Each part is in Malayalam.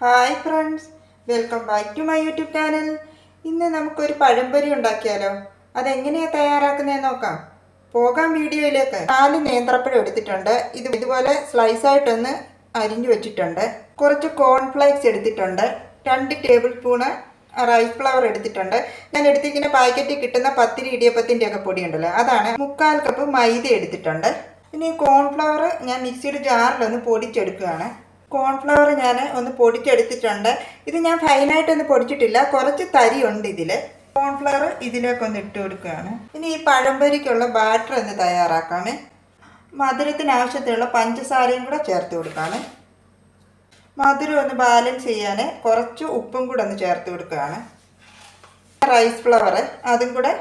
Hi friends welcome back to my YouTube channel ഇന്ന് നമുക്കൊരു പഴംപൊരി ഉണ്ടാക്കിയാലോ? അതെങ്ങനെയാണ് തയ്യാറാക്കുന്നതെന്ന് നോക്കാം. പോകാം വീഡിയോയിലേക്ക്. നാല് നേന്ത്രപ്പഴം എടുത്തിട്ടുണ്ട്. ഇത് ഇതുപോലെ സ്ലൈസായിട്ടൊന്ന് അരിഞ്ഞു വെച്ചിട്ടുണ്ട്. കുറച്ച് കോൺഫ്ലേക്സ് എടുത്തിട്ടുണ്ട്. രണ്ട് ടേബിൾ സ്പൂണ് റൈസ് ഫ്ലവർ എടുത്തിട്ടുണ്ട്. ഞാൻ എടുത്തിരിക്കുന്ന പാക്കറ്റിൽ കിട്ടുന്ന പത്തിരി ഇടിയപ്പത്തിന്റെ ഒക്കെ പൊടി ഉണ്ടല്ലോ അതാണ്. മുക്കാൽ കപ്പ് മൈദ എടുത്തിട്ടുണ്ട്. ഇനി കോൺഫ്ലവർ ഞാൻ മിക്സിയുടെ ജാറിലൊന്ന് പൊടിച്ചെടുക്കുകയാണ്. കോൺഫ്ലവർ ഞാൻ ഒന്ന് പൊടിച്ചെടുത്തിട്ടുണ്ട്. ഇത് ഞാൻ ഫൈനായിട്ടൊന്ന് പൊടിച്ചിട്ടില്ല. കുറച്ച് തരിയുണ്ട് ഇതിൽ കോൺഫ്ലവർ ഇതിലേക്കൊന്ന് ഇട്ട് കൊടുക്കുകയാണ്. ഇനി ഈ പഴംപൊരിക്കുള്ള ബാറ്റർ ഒന്ന് തയ്യാറാക്കാമേ മധുരത്തിന് ആവശ്യത്തിനുള്ള പഞ്ചസാരയും കൂടെ ചേർത്ത് കൊടുക്കുകയാണ്. മധുരം ഒന്ന് ബാലൻസ് ചെയ്യാൻ കുറച്ച് ഉപ്പും കൂടെ ഒന്ന് ചേർത്ത് കൊടുക്കുകയാണ്. റൈസ് ഫ്ലവർ അതും കൂടെ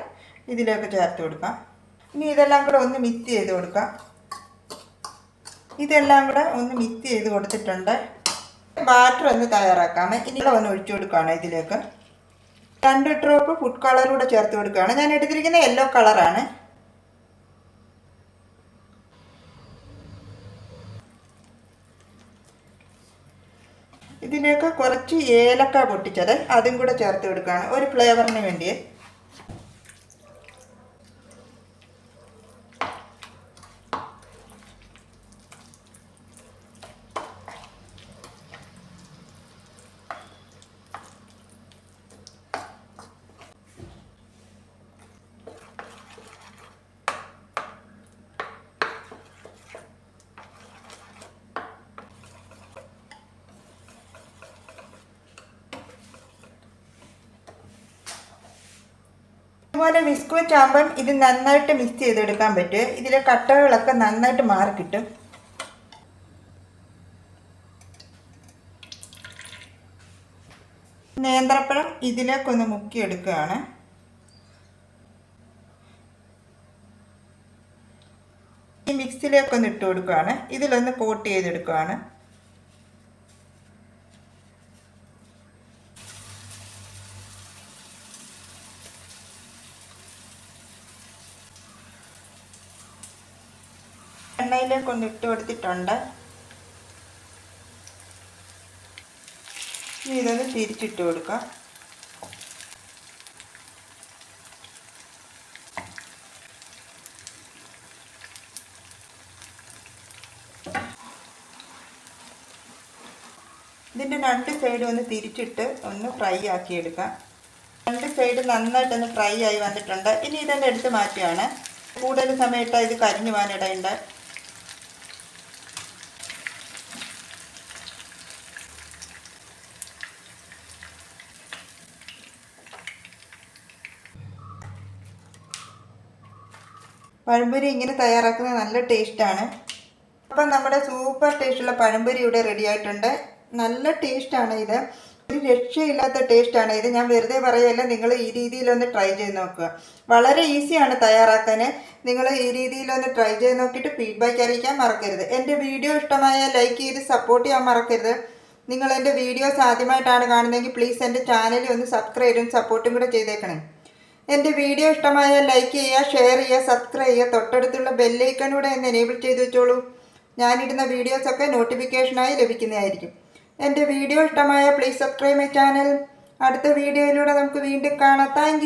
ഇതിലേക്ക് ചേർത്ത് കൊടുക്കാം. ഇനി ഇതെല്ലാം കൂടെ ഒന്ന് മിക്സ് ചെയ്ത് കൊടുക്കാം. ഇതെല്ലാം കൂടെ ഒന്ന് മിക്സ് ചെയ്ത് കൊടുത്തിട്ടുണ്ട്. ബാറ്റർ ഒന്ന് തയ്യാറാക്കാമേ. ഇനി ഒന്ന് ഒഴിച്ചു കൊടുക്കുകയാണ് ഇതിലേക്ക്. രണ്ട് ഡ്രോപ്പ് ഫുഡ് കളർ കൂടെ ചേർത്ത് കൊടുക്കുകയാണ്. ഞാൻ എടുത്തിരിക്കുന്ന യെല്ലോ കളറാണ് ഇതിലേക്ക് കുറച്ച് ഏലക്ക പൊട്ടിച്ചത് അതും കൂടെ ചേർത്ത് കൊടുക്കുകയാണ്. ഒരു ഫ്ലേവറിന് വേണ്ടി അതുപോലെ വിസ്കു ചാമ്പൻ ഇത് നന്നായിട്ട് മിക്സ് ചെയ്തെടുക്കാൻ പറ്റും. ഇതിലെ കട്ടകളൊക്കെ നന്നായിട്ട് മാറി കിട്ടും. നേന്ത്രപ്പഴം ഇതിലേക്കൊന്ന് മുക്കിയെടുക്കുകയാണ്. ഈ മിക്സിലേക്കൊന്ന് ഇട്ട് കൊടുക്കുകയാണ് ഇതിലൊന്ന് കോട്ട് ചെയ്തെടുക്കുകയാണ്. എണ്ണയിലേക്ക് ഒന്ന് ഇട്ട് കൊടുത്തിട്ടുണ്ട്. ഇനി ഇതൊന്ന് തിരിച്ചിട്ട് കൊടുക്കാം. ഇതിന്റെ രണ്ട് സൈഡും ഒന്ന് തിരിച്ചിട്ട് ഒന്ന് ഫ്രൈ ആക്കി എടുക്കാം. രണ്ട് സൈഡ് നന്നായിട്ടൊന്ന് ഫ്രൈ ആയി വന്നിട്ടുണ്ട്. ഇനി ഇതെന്നെ എടുത്ത് മാറ്റുകയാണ് കൂടുതൽ സമയത്ത് ഇത് കരിഞ്ഞു പോകാനിടയുണ്ട്. പഴംപൊരി ഇങ്ങനെ തയ്യാറാക്കുന്നത് നല്ല ടേസ്റ്റാണ്. അപ്പം നമ്മുടെ സൂപ്പർ ടേസ്റ്റുള്ള പഴംപൊരി ഇവിടെ റെഡി ആയിട്ടുണ്ട്. നല്ല ടേസ്റ്റാണ് ഇത്. ഒരു രക്ഷയില്ലാത്ത ടേസ്റ്റാണ് ഇത്. ഞാൻ വെറുതെ പറയല്ല നിങ്ങൾ ഈ രീതിയിലൊന്ന് ട്രൈ ചെയ്ത് നോക്കുക. വളരെ ഈസിയാണ് തയ്യാറാക്കാൻ. നിങ്ങൾ ഈ രീതിയിലൊന്ന് ട്രൈ ചെയ്ത് നോക്കിയിട്ട് ഫീഡ്ബാക്ക് അറിയിക്കാൻ മറക്കരുത്. എന്റെ വീഡിയോ ഇഷ്ടമായ ലൈക്ക് ചെയ്ത് സപ്പോർട്ട് ചെയ്യാൻ മറക്കരുത്. നിങ്ങൾ എന്റെ വീഡിയോസ് ആദ്യമായിട്ടാണ് കാണുന്നതെങ്കിൽ പ്ലീസ് എന്റെ ചാനൽ ഒന്ന് സബ്സ്ക്രൈബും സപ്പോർട്ടും കൂടെ ചെയ്തേക്കണേ. എന്റെ വീഡിയോ ഇഷ്ടമായാൽ ലൈക്ക് ചെയ്യുക ഷെയർ ചെയ്യുക സബ്സ്ക്രൈബ് ചെയ്യുക. തൊട്ടടുത്തുള്ള ബെല്ലൈക്കണൂടെ ഒന്ന് എനേബിൾ ചെയ്തു വെച്ചോളൂ. ഞാനിടുന്ന വീഡിയോസൊക്കെ നോട്ടിഫിക്കേഷനായി ലഭിക്കുന്നതായിരിക്കും. എന്റെ വീഡിയോ ഇഷ്ടമായ പ്ലീസ് സബ്സ്ക്രൈബ് മൈ ചാനൽ അടുത്ത വീഡിയോയിലൂടെ നമുക്ക് വീണ്ടും കാണാം. താങ്ക്